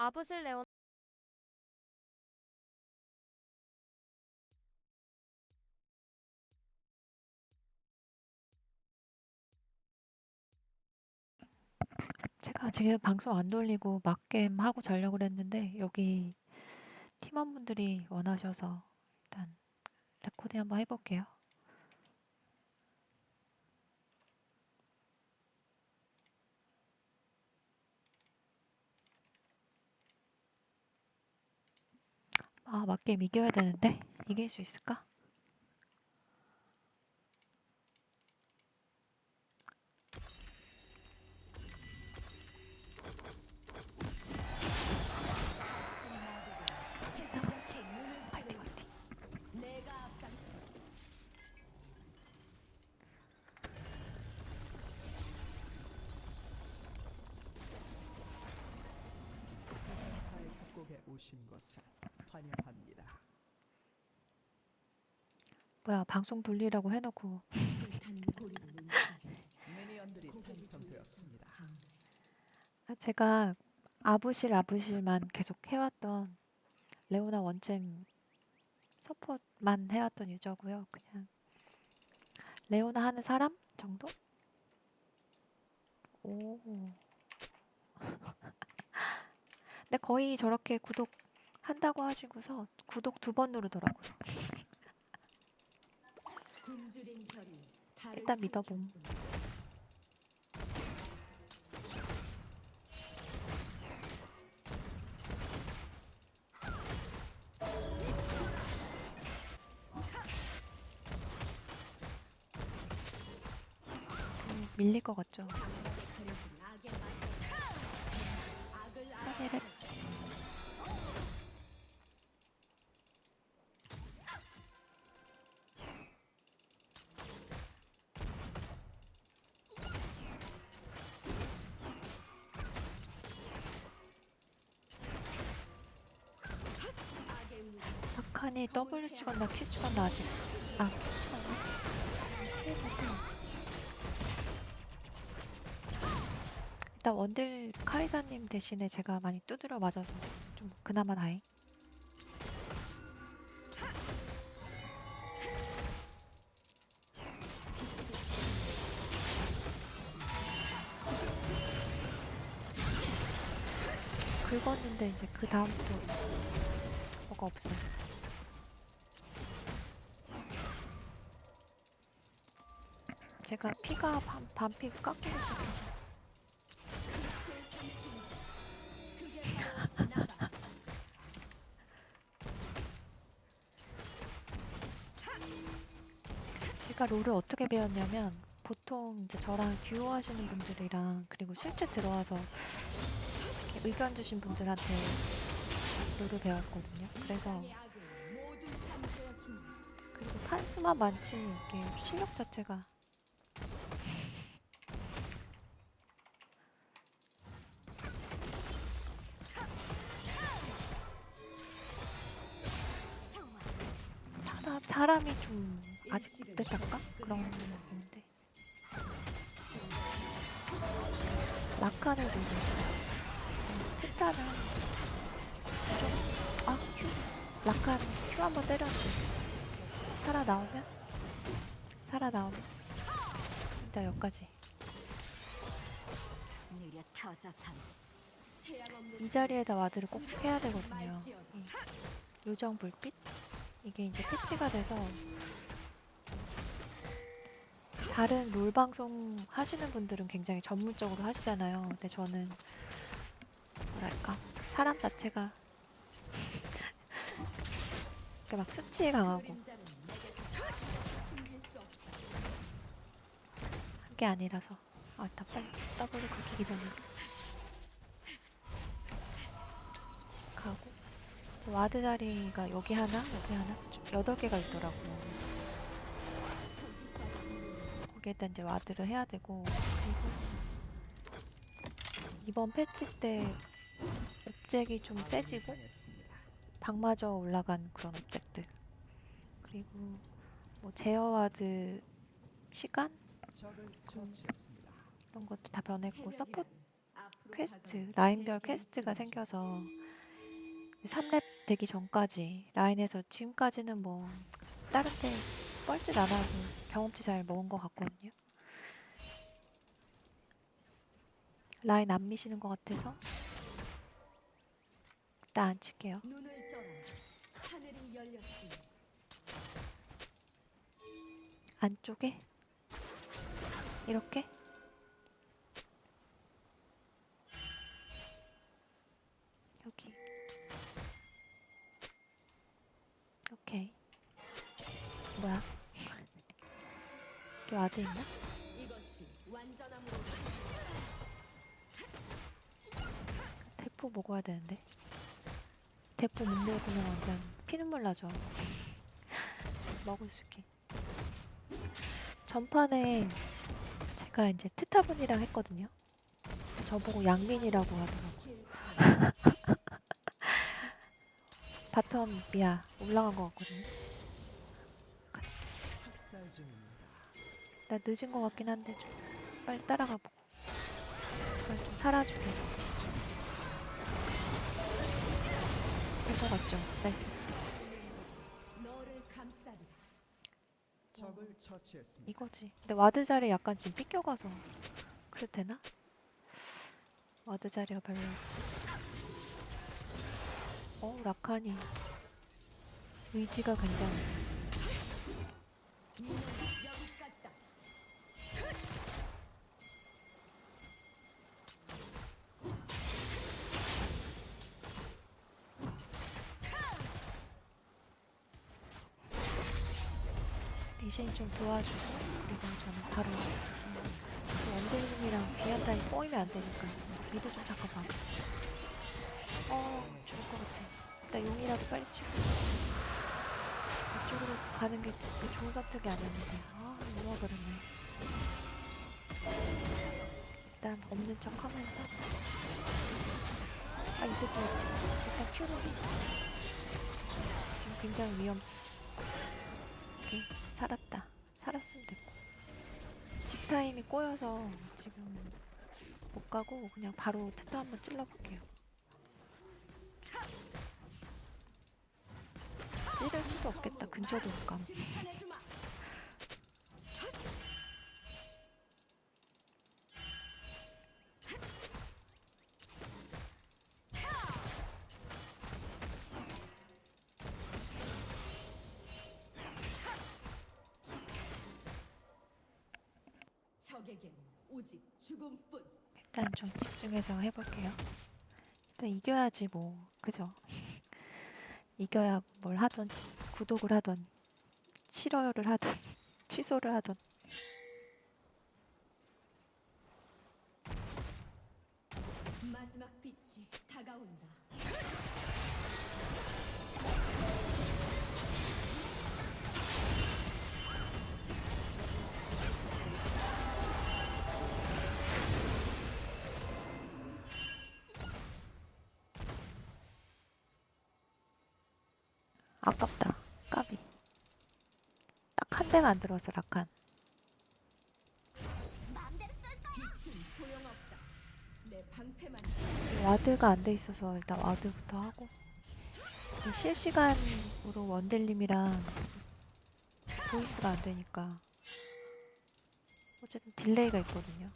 아부실 레온 제가 지금 방송 안 돌리고 막겜 하고 자려고 그랬는데 여기 팀원분들이 원하셔서 일단 레코딩 한번 해볼게요. 아, 막겜 이겨야 되는데 이길 수 있을까? 오신 것을 환영합니다. 뭐야 방송 돌리라고 해놓고 미니언들이 생성되었습니다. 아, 제가 아부실 아부실만 계속 해왔던 레오나 원챔 서폿만 해왔던 유저고요. 그냥 레오나 하는 사람 정도? 오. 근데 거의 저렇게 구독 한다고 하시고서 구독 두 번 누르더라고요. 일단 믿어봄. 음, 밀릴 것 같죠? 박한이 W 찍었나 Q 찍었나 아직 아 Q 찍었나? 일단 원딜 카이사님 대신에 제가 많이 두드려 맞아서 좀 그나마 다행. 긁었는데 이제 그 다음부터 뭐가 없어. 제가 피가 반, 반피 깎이기 시작해서 제가 롤을 어떻게 배웠냐면 보통 이제 저랑 듀오 하시는 분들이랑 그리고 실제 들어와서 이렇게 의견 주신 분들한테 롤을 배웠거든요. 그래서 그리고 판수만 많지 이게 실력 자체가 사람 사람이 좀 아직 못 됐던가 그런 느낌인데. 들고 티타는 좀아큐. 라카 큐 한번 때렸는데 살아 나오면? 살아 나오면? 일단 여기까지. 이 자리에다 와드를 꼭 해야 되거든요. 이 요정 불빛 이게 이제 패치가 돼서 다른 롤 방송 하시는 분들은 굉장히 전문적으로 하시잖아요. 근데 저는 뭐랄까? 사람 자체가 이렇게 막 수치에 강하고 한게 아니라서 아, 다 빨리 더블을 긁히기 전에 와드 자리가 여기 하나 여기 하나 좀 여덟 개가 있더라고요. 거기에다 이제 와드를 해야 되고 그리고 이번 패치 때 옵젝이 좀 세지고. 방마저 올라간 그런 옵젝들 그리고 뭐 제어 와드 시간. 이런 것도 다 변했고 서포트 퀘스트, 라인별 퀘스트가 생겨서 3렙 되기 전까지 라인에서 지금까지는 뭐 다른 데 뻘짓 안 하고 경험치 잘 먹은 것 같거든요. 라인 안 미시는 것 같아서 일단 안 칠게요. 안쪽에 이렇게 여기 와드 있나? 대포 먹어야 되는데? 대포 못 먹으면 완전 피눈물 나죠. 먹을 수 있게. 전판에 제가 이제 트타분이랑 했거든요. 저보고 양민이라고 하더라고 길 바텀 미야 올라간 것 같거든요 나 늦은 것 같긴 한데 좀 빨리 따라가 보고 그걸 좀 살아주게 될것 같죠? 나이스. 적을 처치했습니다. 이거지. 근데 와드 자리 약간 지금 삐껴가서 그래도 되나? 와드 자리가 별로였어. 어, 라칸이 의지가 굉장히 리신이 좀 도와주고 그리고 저는 바로 그 원딜님이랑 귀한 타임 꼬이면 안 되니까 미드 좀 잠깐 봐. 어, 죽을 것 같아. 일단 용이라도 빨리 치고 이쪽으로 가는 게 좋은 선택이 아니었는데 아, 너무 그러네. 일단 없는 척 하면서 아 이것도 일단 큐로 지금 굉장히 위험스. 오케이. 살았으면 됐고 집 타임이 꼬여서 지금 못 가고 그냥 바로 트타 한번 찔러볼게요. 찌를 수도 없겠다. 근처도 못 가면. 집중해서 해볼게요. 일단 이겨야지 뭐 그죠? 이겨야 뭘 하던지 구독을 하던 싫어요를 하던 취소를 하던 마지막 빛이 다가온다. 딱한 대가 안 들어와서 라칸. 와드가 안 돼 있어서 일단 와드부터 하고 이 실시간으로 원델님이랑 보이스가 안 되니까 어쨌든 딜레이가 있거든요.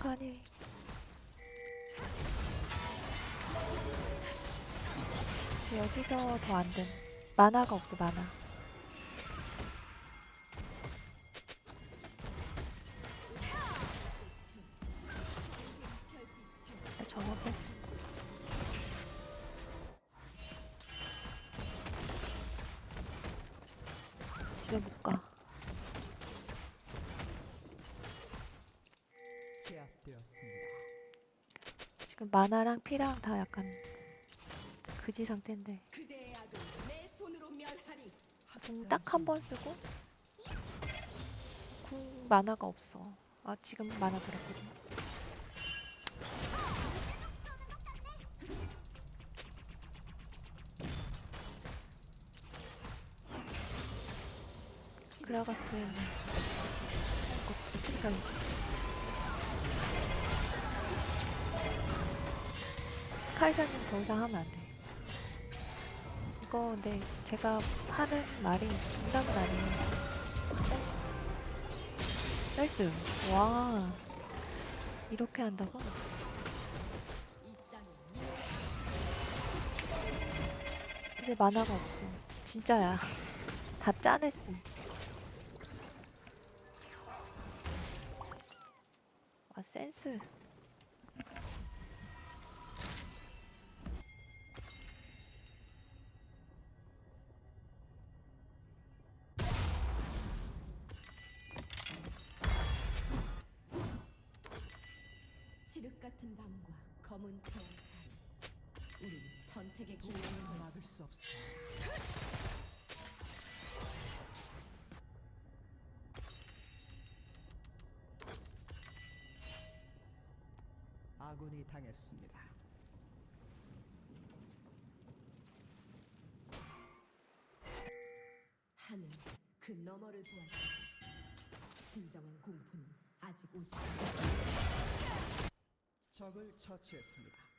라칸이 이제 여기서 더안 돼. 만화가 없어 만화. 나 저거고. 집에 못 가. 지금 마나랑 피랑 다 약간 그지 상태인데. 궁 딱 한 번 쓰고 궁 마나가 없어. 아 지금 마나 그랬거든. 그라가스 어떻게 살지. 카이사님 더 이상 하면 안 돼. 이거 근데 제가 하는 말이 정답은 아니에요. 나이스. 와. 이렇게 한다고? 이제 만화가 없어. 진짜야. 다 짜냈어. 아, 센스. 아군이 당했습니다. 하늘 그 너머를 보았지 진정한 공포는 아직 오지 않았다 적을 처치했습니다.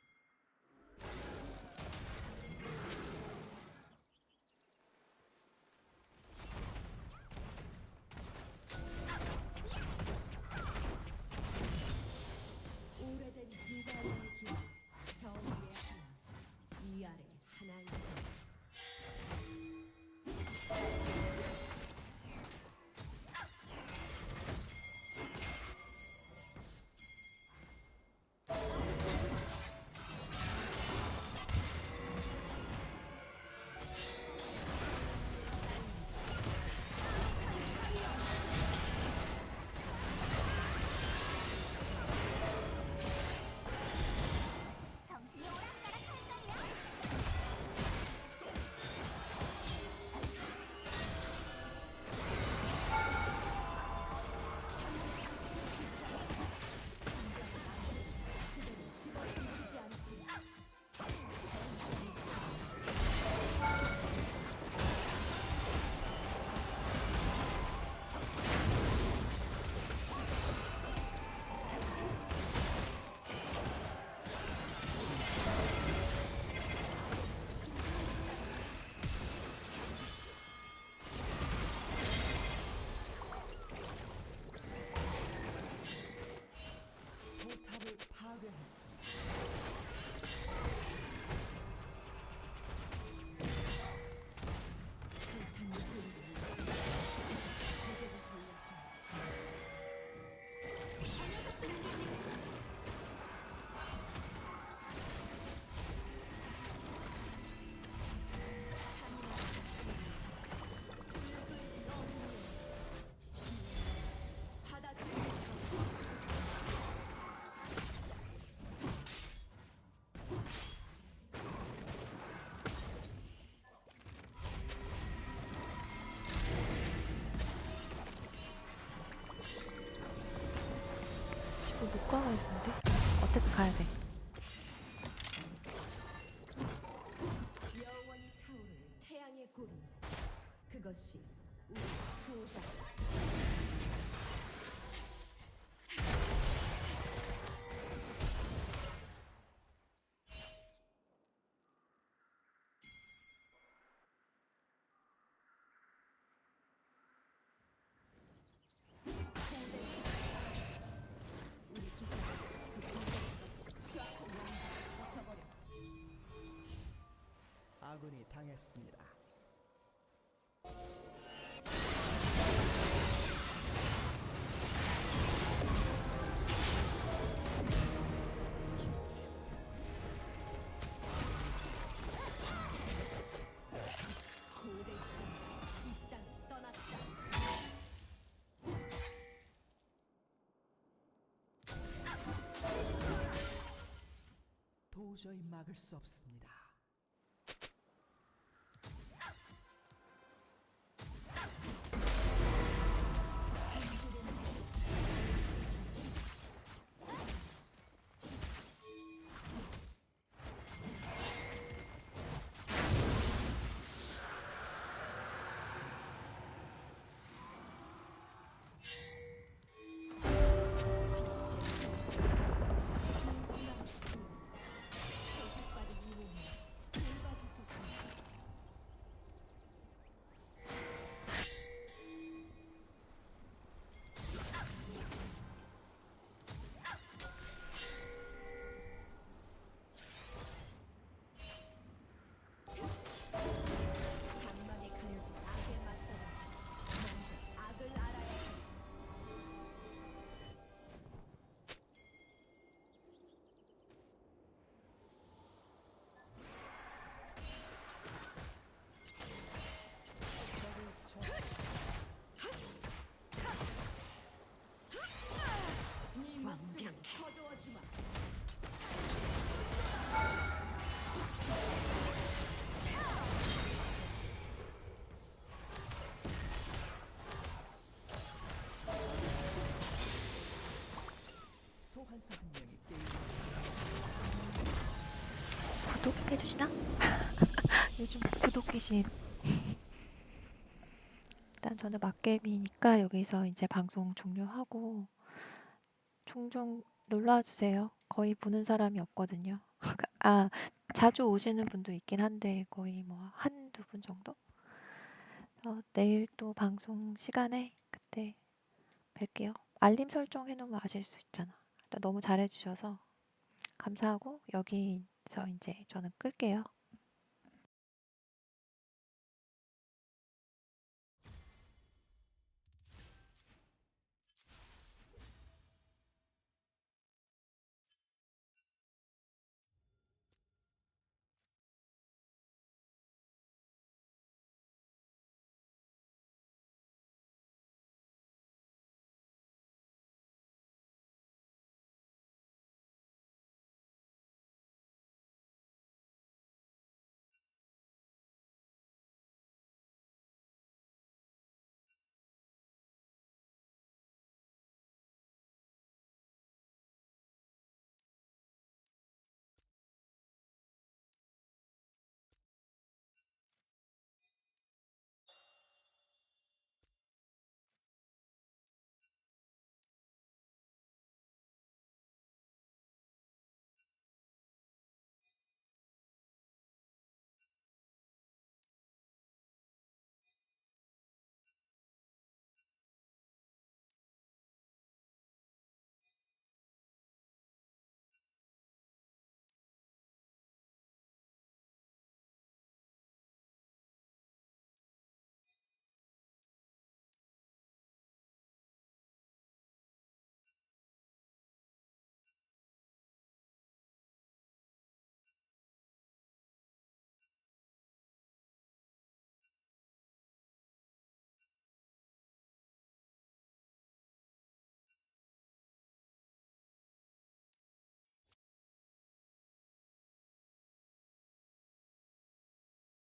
지금 못 가겠는데? 어쨌든 가야 돼. 아군이 당했습니다. 도저히 막을 수 없습니다. 구독해주시나? 요즘 구독 귀신. 일단 저는 막개미니까 여기서 이제 방송 종료하고 종종 놀러와 주세요. 거의 보는 사람이 없거든요. 아, 자주 오시는 분도 있긴 한데 거의 뭐 한두 분 정도? 어, 내일 또 방송 시간에 그때 뵐게요. 알림 설정 해놓으면 아실 수 있잖아. 너무 잘해주셔서 감사하고 여기서 이제 저는 끌게요.